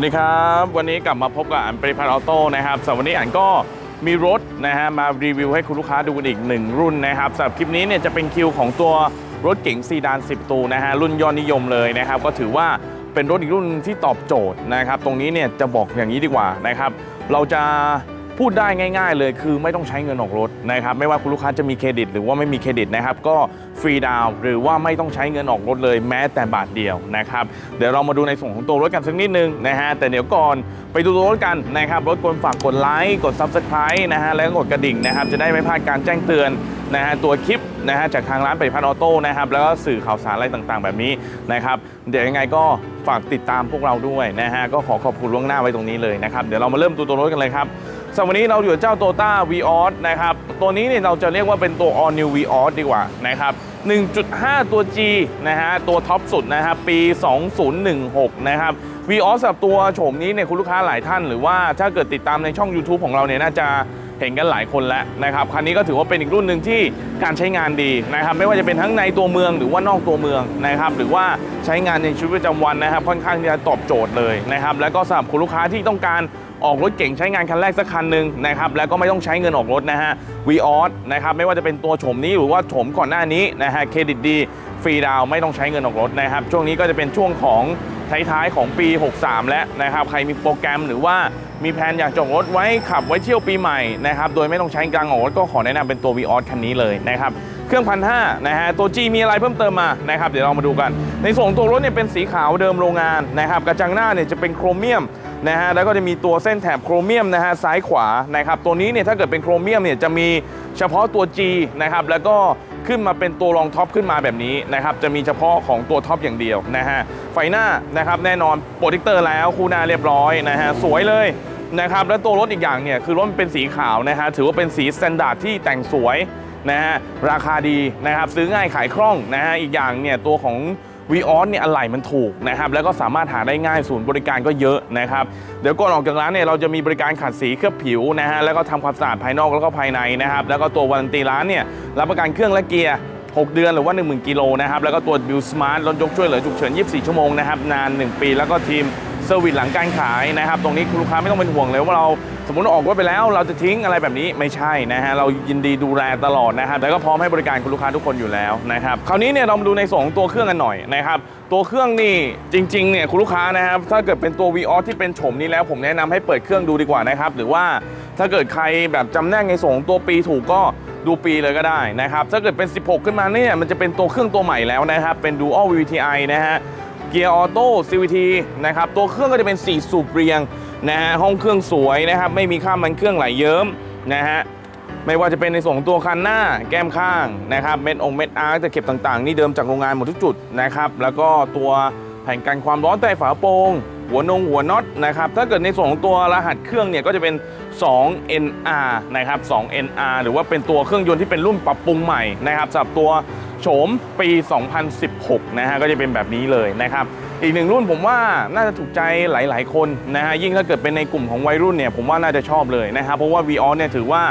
วัสดีครับ วันนี้กลับมาพบกับอันปริพันธ์ออโต้นะครับสำหรับวันนี้อันก็มีรถนะฮะมารีวิวให้คุณลูกค้าดูกันอีกหนึ่งรุ่นนะครับสำหรับคลิปนี้เนี่ยจะเป็นคิวของตัวรถเก๋งซีดาน 10 ตูนะฮะรุ่นยอดนิยมเลยนะครับ ก็ถือว่าเป็นรถอีกรุ่นที่ตอบโจทย์นะครับ ตรงนี้เนี่ยจะบอกอย่างนี้ดีกว่านะครับ เราจะ พูดได้ง่ายๆ เลยคือไม่ต้องใช้เงินออกรถนะครับไม่ว่าคุณลูกค้าจะมีเครดิต หรือว่าไม่มีเครดิตนะครับก็ฟรีดาวน์หรือว่าไม่ต้องใช้เงินออกรถเลยแม้แต่บาทเดียวนะครับเดี๋ยวเรามาดูในส่วนของตัวรถกันสักนิดนึงนะฮะแต่เดี๋ยวก่อนไปดูตัวรถกันนะครับรถควรฝากกดไลค์กด Subscribe นะฮะแล้วก็กดกระดิ่งนะครับจะได้ไม่พลาดการแจ้งเตือนนะฮะตัวคลิปนะฮะจากทางร้านปฏิพัฒน์ออโต้นะครับแล้วก็สื่อข่าวสารอะไรต่างๆ แบบนี้นะครับเดี๋ยวยังไงก็ฝากติดตามพวกเราด้วยนะฮะก็ขอขอบคุณล่วงหน้าไว้ตรงนี้เลยนะครับเดี๋ยวเรามาเริ่มดูตัวรถกันเลยครับ สำหรับวันนี้เราอยู่กับเจ้า t o ต้า v ีออสนะครับ ตัวนี้เนี่ยเราจะเรียกว่าเป็นตัว all new v ีออสดีกว่านะครับ 1.5 ตัว G นะฮะ ตัวท็อปสุดนะครับ ปี 2016 นะครับ v ีออสสำหรับตัวโฉมนี้เนี่ยคุณลูกค้าหลายท่าน หรือว่าถ้าเกิดติดตามในช่อง YouTube ของเราเนี่ยน่าจะเห็นกันหลายคนแล้วนะครับคันนี้ก็ถือว่าเป็นอีกรุ่นหนึ่งที่การใช้งานดีนะครับ ไม่ว่าจะเป็นทั้งในตัวเมืองหรือว่านอกตัวเมืองนะครับ หรือว่าใช้งานในชีวิตประจำวันนะครับ ค่อนข้างที่จะตอบโจทย์เลยนะครับ แล้วก็สำหรับคุณลูกค้าที่ต้องการ ออกรถเก่งใช้งานคันแรกสักคันหนึ่งนะครับแล้วก็ไม่ต้องใช้เงินออกรถนะฮะวีออสนะครับไม่ว่าจะเป็นตัวโฉมนี้หรือว่าโฉมก่อนหน้านี้นะฮะเครดิตดีฟรีดาวไม่ต้องใช้เงินออกรถนะครับช่วงนี้ก็จะเป็นช่วงของท้ายๆของปี 63 แล้วนะครับใครมีโปรแกรมหรือว่ามีแผนอยากจองรถไว้ขับไว้เที่ยวปีใหม่นะครับโดยไม่ต้องใช้กลางออกรถก็ขอแนะนำเป็นตัววีออสคันนี้เลยนะครับ เครื่องพันห้านะฮะตัว G มีอะไรเพิ่มเติมมานะครับเดี๋ยวเรามาดูกัน ในส่วนของตัวรถเนี่ยเป็นสีขาวเดิมโรงงานนะครับกระจังหน้าเนี่ยจะเป็นโครเมียมนะฮะแล้วก็จะมีตัวเส้นแถบโครเมียมนะฮะซ้ายขวานะครับตัวนี้เนี่ยถ้าเกิดเป็นโครเมียมเนี่ยจะมีเฉพาะตัว G นะครับแล้วก็ขึ้นมาเป็นตัวรองท็อปขึ้นมาแบบนี้นะครับจะมีเฉพาะของตัวท็อปอย่างเดียวนะฮะไฟหน้านะครับแน่นอนโปรดิกเตอร์แล้วคูหน้าเรียบร้อยนะฮะสวยเลยนะครับแล้วตัวรถอีกอย่างเนี่ยคือรถมันเป็นสีขาวนะฮะถือว่าเป็นสีสแตนดาร์ดที่แต่งสวย นะฮะราคาดีนะครับซื้อง่ายขายคล่องนะฮะอีกอย่างเนี่ยตัวของวีออสเนี่ยอะไหล่มันถูกนะครับแล้วก็สามารถหาได้ง่ายศูนย์บริการก็เยอะนะครับเดี๋ยวก่อนออกจากร้านเนี่ยเราจะมีบริการขัดสีเคลือบผิวนะฮะแล้วก็ทำความสะอาดภายนอกแล้วก็ภายในนะครับแล้วก็ตัววารันตีร้านเนี่ยรับประกันเครื่องและเกียร์ 6 เดือนหรือว่า 10,000 กิโลนะครับแล้วก็ตัวบิวสมาร์ทรถยกช่วยเหลือฉุกเฉิน 24 ชั่วโมงนะครับนาน 1 ปีแล้วก็ทีม ซอร์วิสหลังการขายนะครับ ตรงนี้คุณลูกค้าไม่ต้องเป็นห่วงเลยว่าเราสมมติออกรถไปแล้วเราจะทิ้งอะไรแบบนี้ไม่ใช่นะฮะเรายินดีดูแลตลอดนะครับแล้วก็พร้อมให้บริการคุณลูกค้าทุกคนอยู่แล้วนะครับคราวนี้เนี่ยเรามาดูในส่วนของตัวเครื่องกันหน่อยนะครับตัวเครื่องนี่จริงๆเนี่ยคุณลูกค้านะครับถ้าเกิดเป็นตัว v ีออที่เป็นโฉมนี้แล้วผมแนะนำให้เปิดเครื่องดูดีกว่านะครับหรือว่าถ้าเกิดใครแบบจำแนกในส่วนของตัวปีถูกก็ดูปีเลยก็ได้นะครับถ้าเกิดเป็น 16 ขึ้นมาเนี่ยมันจะเป็นตัวเครื่องตัวใหม่แล้วนะครับเป็น Dual VVTi นะฮะ เกียร์ออโต้ CVT นะครับ ตัวเครื่องก็จะเป็น 4 สูบเรียงนะฮะ ห้องเครื่องสวยนะครับ ไม่มีข้ามมันเครื่องไหลเยิ้มนะฮะ ไม่ว่าจะเป็นในส่วนของตัวคันหน้า แก้มข้างนะครับ เม็ดองเม็ดอาร์ตะเข็บต่างๆ นี่เดิมจากโรงงานหมดทุกจุดนะครับ แล้วก็ตัวแผ่นกันความร้อนใต้ฝาโปร่งหัวนงหัวน็อตนะครับ ถ้าเกิดในส่วนของตัวรหัสเครื่องเนี่ยก็จะเป็น 2 NR นะครับ 2 NR หรือว่าเป็นตัวเครื่องยนต์ที่เป็นรุ่นปรับปรุงใหม่นะครับสำหรับตัว โฉมปี 2016 นะฮะก็จะเป็นแบบนี้เลยนะครับ อีกหนึ่งรุ่นผมว่าน่าจะถูกใจหลาย ๆ คนนะฮะยิ่งถ้าเกิดเป็นในกลุ่มของวัยรุ่นเนี่ยผมว่าน่าจะชอบเลยนะครับเพราะว่า v ีออเนี่ยถือว่า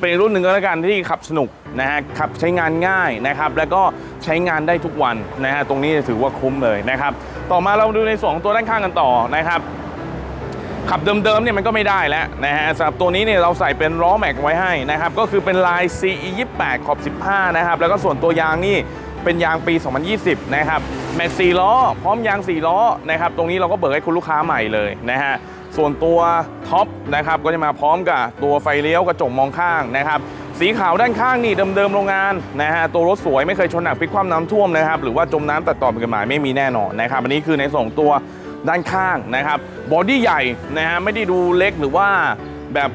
เป็นรุ่นหนึ่งก็แล้วกันที่ขับสนุกนะฮะขับใช้งานง่ายนะครับแล้วก็ใช้งานได้ทุกวันนะฮะตรงนี้ถือว่าคุ้มเลยนะครับต่อมาเราดูในส่วนของตัวด้านข้างกันต่อนะครับ ขับเดิมๆเนี่ยมันก็ไม่ได้แล้วนะฮะสำหรับตัวนี้เนี่ยเราใส่เป็นล้อแม็กไว้ให้นะครับ ก็คือเป็นลาย CE 28ขอบ 15 นะครับ แล้วก็ส่วนตัวยางนี่เป็นยางปี 2020 นะครับ แม็ก4ล้อ พร้อมยาง 4 ล้อนะครับ ตรงนี้เราก็เบิกให้คุณลูกค้าใหม่เลยนะฮะ ส่วนตัวท็อปนะครับก็จะมาพร้อมกับตัวไฟเลี้ยวกระจกมองข้างนะครับ สีขาวด้านข้างนี่เดิมๆโรงงานนะฮะ ตัวรถสวยไม่เคยชนหนักพลิกคว่ำน้ำท่วมนะครับ หรือว่าจมน้ำตัดต่อเป็นกฎหมายไม่มีแน่นอนนะครับ อันนี้คือในส่วนของตัว ด้านข้างนะครับบอดี้ใหญ่นะฮะไม่ได้ดูเล็กหรือว่าแบบ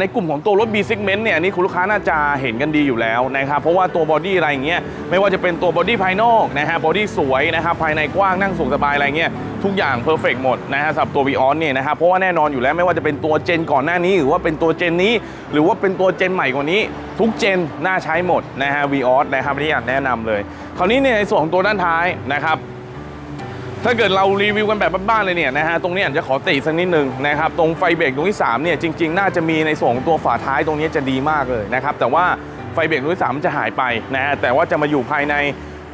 ในกลุ่มของตัวรถ B segment เนี่ยอันนี่คุณลูกค้าน่าจะเห็นกันดีอยู่แล้วนะครับเพราะว่าตัวบอดี้อะไรอย่างเงี้ยไม่ว่าจะเป็นตัวบอดี้ภายนอกนะฮะบอดี้สวยนะครับภายในกว้างนั่งสุขสบายอะไรเงี้ยทุกอย่างเพอร์เฟกหมดนะฮะสำหรับตัว v ีออนเนี่ยนะครับเพราะว่าแน่นอนอยู่แล้วไม่ว่าจะเป็นตัวเจนก่อนหน้านี้ หรือว่าเป็นตัวเจนนี้ หรือว่าเป็นตัวเจนใหม่กว่านี้ ทุกเจนน่าใช้หมดนะฮะ v ีออสนะครับที่อยากแนะนำเลย คราวนี้เนี่ยในส่วนของตัวด้านท้ายนะครับ ถ้าเกิดเรารีวิวกันแบบบ้านๆเลยเนี่ยนะฮะตรงนี้อาจจะขอติสักนิดนึงนะครับตรงไฟเบรกตรงที่3เนี่ยจริง ๆ น่าจะมีในส่วนของตัวฝาท้ายตรงนี้จะดีมากเลยนะครับแต่ว่าไฟเบรกตรงที่3มันจะหายไปนะฮะแต่ว่าจะมาอยู่ภายใน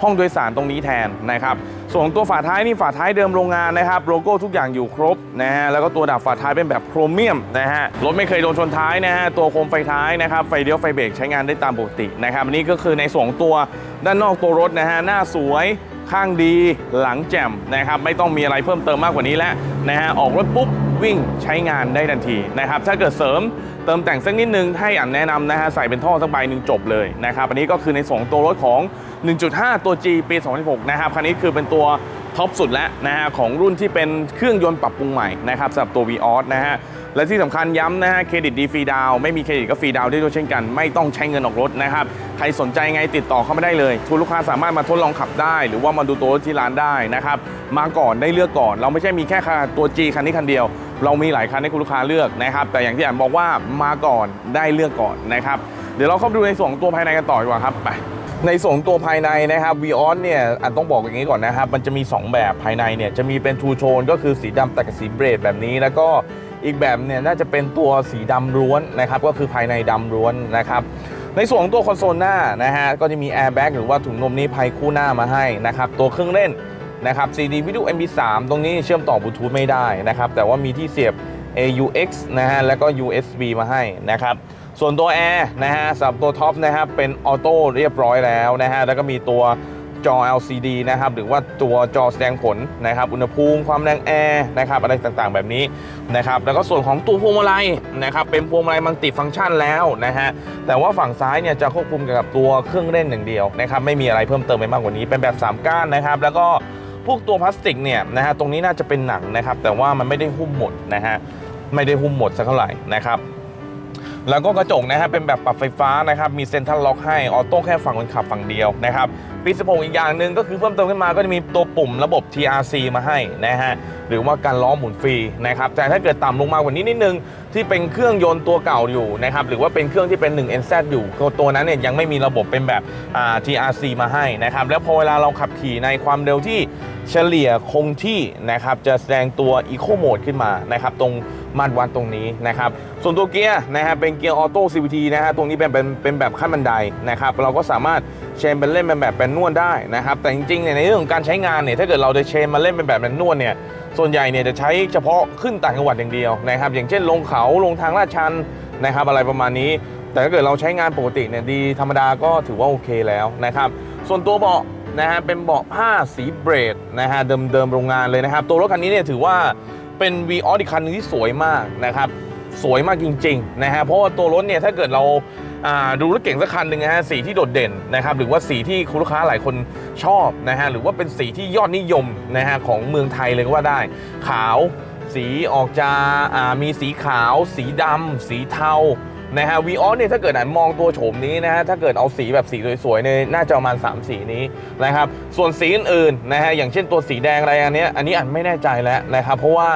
ห้องโดยสารตรงนี้แทนนะครับส่วนของตัวฝาท้ายนี่ฝาท้ายเดิมโรงงานนะครับโลโก้ทุกอย่างอยู่ครบนะฮะแล้วก็ตัวดับฝาท้ายเป็นแบบโครเมียมนะฮะรถไม่เคยโดนชนท้ายนะฮะตัวโคมไฟท้ายนะครับไฟเลี้ยวไฟเบรกใช้งานได้ตามปกตินะครับอันนี้ก็คือในส่วนของตัวด้านนอกตัวรถนะฮะหน้าสวย ข้างดีหลังแจ่มนะครับไม่ต้องมีอะไรเพิ่มเติมมากกว่านี้แล้วนะฮะออกรถปุ๊บวิ่งใช้งานได้ทันทีนะครับถ้าเกิดเสริมเติมแต่งสักนิดนึงให้อันแนะนำนะฮะใส่เป็นท่อสักใบหนึ่งจบเลยนะครับอันนี้ก็คือในสองตัวรถของ 1.5 ตัว G ปี2016นะครับคันนี้คือเป็นตัวท็อปสุดแล้วนะฮะของรุ่นที่เป็นเครื่องยนต์ปรับปรุงใหม่นะครับสำหรับตัว v ีออสนะฮะ และที่สำคัญย้ำนะฮะเครดิตดีฟรีดาวไม่มีเครดิตก็ฟรีดาวได้ด้วยเช่นกัน ไม่ต้องใช้เงินออกรถนะครับใครสนใจไงติดต่อเข้ามาได้เลยทุกลูกค้าสามารถมาทดลองขับได้ หรือว่ามาดูตัวรถที่ร้านได้นะครับมาก่อนได้เลือกก่อน เราไม่ใช่มีแค่คตัว G คันนี้คันเดียว เรามีหลายคันให้คุณลูกค้าเลือกนะครับแต่อย่างที่อ่านบอกว่ามาก่อนได้เลือกก่อนนะครับเดี๋ยวเราเข้าไปดูในส่วนตัวภายในกันต่อดีกว่าครับไปในส่วนของตัวภายในนะครับ v ีออสเนี่ยอันต้องบอกอย่างนี้ก่อนนะครับ มันจะมี 2 แบบภายในเนี่ยจะมีเป็นทูโ o นก็คือสีดำแต่กับสีเบรดแบบนี้แล้วก็ อีกแบบเนี่ยน่าจะเป็นตัวสีดำล้วนนะครับก็คือภายในดำล้วนนะครับในส่วนของตัวคอนโซลหน้านะฮะก็จะมีแอร์แบ็กหรือว่าถุงลมนิรภัยคู่หน้ามาให้นะครับตัวเครื่องเล่นนะครับ CD วิดีโอ MP3 ตรงนี้เชื่อมต่อบลูทูธไม่ได้นะครับแต่ว่ามีที่เสียบ AUX นะฮะแล้วก็ USB มาให้นะครับส่วนตัวแอร์นะฮะสำหรับตัวท็อปนะครับเป็นออโต้เรียบร้อยแล้วนะฮะแล้วก็มีตัว จอ LCD นะครับหรือว่าตัวจอแสดงผลนะครับอุณหภูมิความแรงแอร์นะครับอะไรต่างๆ แบบนี้นะครับแล้วก็ส่วนของตัวพวงมาลัยนะครับเป็นพวงมาลัยมัลติฟังก์ชันแล้วนะฮะแต่ว่าฝั่งซ้ายเนี่ยจะควบคุมกับตัวเครื่องเล่นอย่างเดียวนะครับไม่มีอะไรเพิ่มเติมไปมากกว่านี้เป็นแบบ 3 ก้านนะครับแล้วก็พวกตัวพลาสติกเนี่ยนะฮะตรงนี้น่าจะเป็นหนังนะครับแต่ว่ามันไม่ได้หุ้มหมดนะฮะไม่ได้หุ้มหมดสักเท่าไหร่นะครับ แล้วก็กระจกนะฮะเป็นแบบปรับไฟฟ้านะครับมีเซ็นทรัลล็อกให้ออโต้แค่ฝั่งคนขับฝั่งเดียวนะครับปี16อีกอย่างหนึ่งก็คือเพิ่มเติมขึ้นมาก็จะมีตัวปุ่มระบบ TRC มาให้นะฮะหรือว่าการล้อหมุนฟรีนะครับแต่ถ้าเกิดต่ำลงมากว่านี้นิดนึงที่เป็นเครื่องยนต์ตัวเก่าอยู่นะครับหรือว่าเป็นเครื่องที่เป็น 1 NZ อยู่ตัวนั้นเนี่ยยังไม่มีระบบเป็นแบบอ่า TRC มาให้นะครับแล้วพอเวลาเราขับขี่ในความเร็วที่เฉลี่ยคงที่นะครับจะแสดงตัว Eco Mode ขึ้นมานะครับตรงมาตรวัดตรงนี้นะครับส่วนตัวเกียร์นะฮะเป็นเกียร์ออโต้ CVT นะฮะตรงนี้เป็นเป็นเป็นแบบขั้นบันไดนะครับเราก็สามารถ เชนเป็นเล่นเป็นแบบเป็นนวดได้นะครับ แต่จริงๆเนี่ยในเรื่องของการใช้งานเนี่ยถ้าเกิดเราจะเชนมาเล่นเป็นแบบเป็นนวดเนี่ยส่วนใหญ่เนี่ยจะใช้เฉพาะขึ้นต่างจังหวัดอย่างเดียวนะครับ อย่างเช่นลงเขาลงทางลาดชันนะครับอะไรประมาณนี้ แต่ถ้าเกิดเราใช้งานปกติเนี่ยดีธรรมดาก็ถือว่าโอเคแล้วนะครับ ส่วนตัวเบาะนะฮะเป็นเบาะผ้าสีเบรดนะฮะเดิมๆโรงงานเลยนะครับ ตัวรถคันนี้เนี่ยถือว่าเป็น v ีออสอีกคันนึงที่สวยมากนะครับสวยมากจริงๆนะฮะเพราะว่าตัวรถเนี่ยถ้าเกิดเรา ดูรถเก่งสักคันหนึ่งนะฮะสีที่โดดเด่นนะครับหรือว่าสีที่คุณลูกค้าหลายคนชอบนะฮะหรือว่าเป็นสีที่ยอดนิยมนะฮะของเมืองไทยเลยก็ว่าได้ ขาวสีออกจะอ่ามีสีขาว สีดำสีเทานะฮะวีออสเนี่ยถ้าเกิดอ่านมองตัวโฉมนี้นะฮะถ้าเกิดเอาสีแบบสีสวยๆเนี่ยน่าจะประมาณ 3 สีนี้นะครับส่วนสีอื่นๆนะฮะอย่างเช่นตัวสีแดงอะไรอันนี้อันนี้อ่านไม่แน่ใจแล้วนะครับเพราะว่า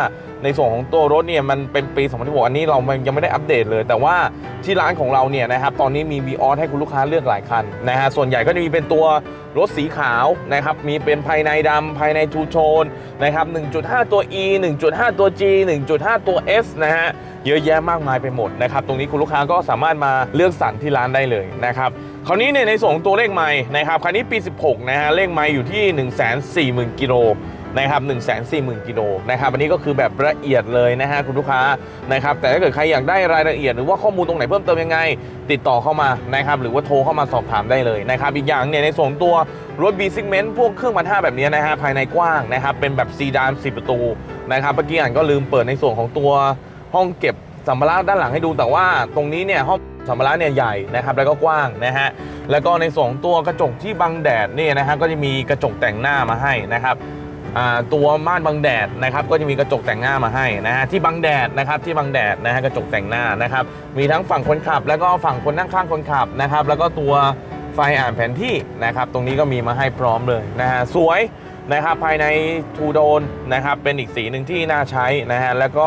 ในส่วนของตัวรถเนี่ยมันเป็นปี 2016 อันนี้เรายังไม่ได้อัปเดตเลย แต่ว่าที่ร้านของเราเนี่ยนะครับตอนนี้มี v ีออสให้คุณลูกค้าเลือกหลายคันนะฮะส่วนใหญ่ก็จะมีเป็นตัวรถสีขาวนะครับมีเป็นภายในดำภายในทูโทนนะครับ 1.5 ตัว E 1.5 ตัว G 1.5 ตัว S นะฮะเยอะแยะมากมายไปหมดนะครับตรงนี้คุณลูกค้าก็สามารถมาเลือกสรรที่ร้านได้เลยนะครับคราวนี้เนี่ยในส่วนของตัวเลขไม้นะครับคันนี้ปี 16 นะฮะเลขไม้อยู่ที่ 140,000กิโล นะครับ1 4 0 0 0 0กิโลนะครับอันนี้ก็คือแบบละเอียดเลยนะฮะคุณลูกค้านะครับแต่ถ้าเกิดใครอยากได้รายละเอียดหรือว่าข้อมูลตรงไหนเพิ่มเติมยังไง ติดต่อเข้ามานะครับหรือว่าโทรเข้ามาสอบถามได้เลยนะครับอีกอย่างเนี่ยในส่วนตัวรถ B segment พวกเครื่องพันห้าแบบนี้นะฮะภายในกว้างนะครับเป็นแบบซีดาน10 ประตูนะครับเมื่อกี้อ่านก็ลืมเปิดในส่วนของตัวห้องเก็บสัมภาระด้านหลังให้ดูแต่ว่าตรงนี้เนี่ยห้องสัมภาระเนี่ยใหญ่นะครับแล้วก็กว้างนะฮะแล้วก็ในส่วนตัวกระจกที่บังแดดเนี่ยนะฮะก็จะมีกระจกแต่งหน้ามาให้นะครับ ตัวม่านบังแดดนะครับก็จะมีกระจกแต่งหน้ามาให้นะฮะที่บังแดดนะครับที่บังแดดนะฮะกระจกแต่งหน้านะครับมีทั้งฝั่งคนขับ แล้วก็ฝั่งคนนั่งข้างคนขับนะครับแล้วก็ตัวไฟอ่านแผนที่นะครับตรงนี้ก็มีมาให้พร้อมเลยนะฮะสวยนะครับภายในทูโดนนะครับเป็นอีกสีหนึ่งที่น่าใช้นะฮะแล้วก็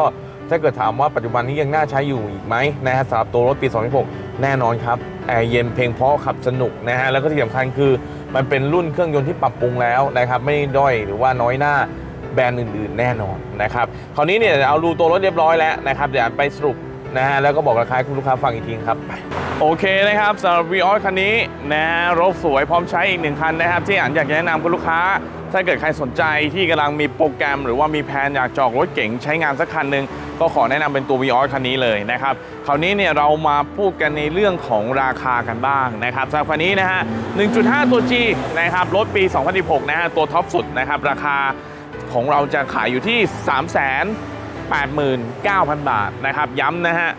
ถ้าเกิดถามว่าปัจจุบันนี้ยังน่าใช้อยู่อีกไหมนะฮะสำหรับตัวรถปี 2016 แน่นอนครับแอร์เย็นเพลงเพราะขับสนุกนะฮะแล้วก็ที่สำคัญคือ มันเป็นรุ่นเครื่องยนต์ที่ปรับปรุงแล้วนะครับ ไม่ด้อยหรือว่าน้อยหน้าแบรนด์อื่นๆ แน่นอนนะครับ คราวนี้เนี่ยเอาดูตัวรถเรียบร้อยแล้วนะครับเดี๋ยวไปสรุปนะฮะแล้วก็บอกราคาให้คุณลูกค้าฟังอีกทีครับโอเคนะครับสำหรับ v ีออคันนี้นะฮะรถสวยพร้อมใช้อีกหนึ่งคันนะครับ ที่อันอยากจะแนะนำคุณลูกค้า ถ้าเกิดใครสนใจที่กำลังมีโปรแกรม หรือว่ามีแผนอยากจอกรถเก๋งใช้งานสักคันหนึ่ง ก็ขอแนะนำเป็นตัว v ีออคันนี้เลยนะครับคราวนี้เนี่ยเรามาพูดกันในเรื่องของราคากันบ้างนะครับสำหรับคันนี้นะฮะ 1.5 ตัว G นะครับรถปี 2016 นะฮะตัวท็อปสุดนะครับราคาของเราจะขายอยู่ที่ 3 89,000 บาทนะครับย้ำนะฮะ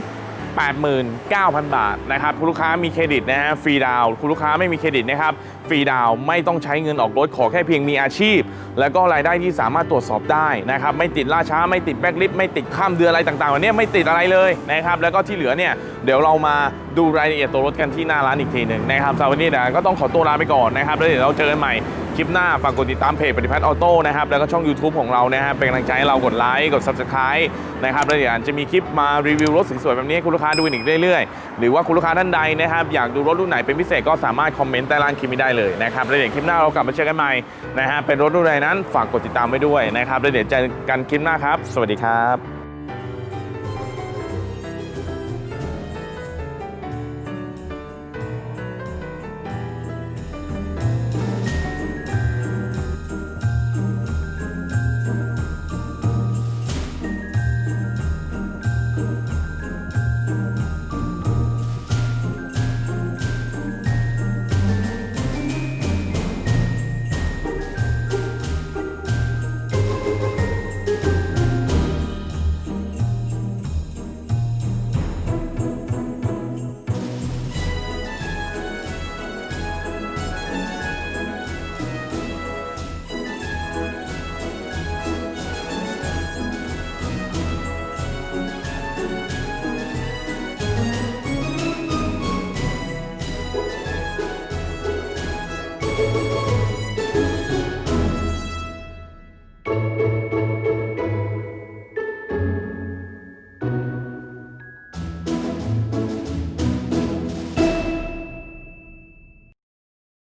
389,000 บาทนะครับคุณลูกค้ามีเครดิตนะฮะฟรีดาวน์คุณลูกค้าไม่มีเครดิตนะครับ ฟรีดาวไม่ต้องใช้เงินออกรถขอแค่เพียงมีอาชีพ แล้วก็รายได้ที่สามารถตรวจสอบได้นะครับไม่ติดล่าช้าไม่ติดแบ็กลิฟไม่ติดข้ามเดือนอะไรต่างๆวันนี้ไม่ติดอะไรเลยนะครับแล้วก็ที่เหลือเนี่ยเดี๋ยวเรามาดูรายละเอียดตัวรถกันที่หน้าร้านอีกทีหนึ่งนะครับสำหรับวันนี้นะก็ต้องขอตัวลาไปก่อนนะครับแล้วเดี๋ยวเราเจอกันใหม่คลิปหน้าฝากกดติดตามเพจปฏิพัฒน์ออโต้นะครับแล้วก็ช่อง YouTube ของเรานะฮะเป็นกำลังใจให้เรากดไลค์กด Subscribe นะครับแล้วเดี๋ยวจะมีคลิปมารีวิวรถสวยๆแบบนี้ให้คุณลูกค้าดูอีกเรื่อยๆ หรือว่าคุณลูกค้าท่านใดนะครับอยากดูรถรุ่นไหนเป็นพิเศษก็สามารถคอมเมนต์ใต้ล่างคลิปนี้ได้เลยนะครับแล้วเดี๋ยวคลิปหน้าเรากลับมาเจอกันใหม่นะฮะเป็นรถรุ่นใดนั้นฝากกดติดตามไว้ด้วยนะครับแล้วเดี๋ยวเจอกันคลิปหน้าครับ สวัสดีครับ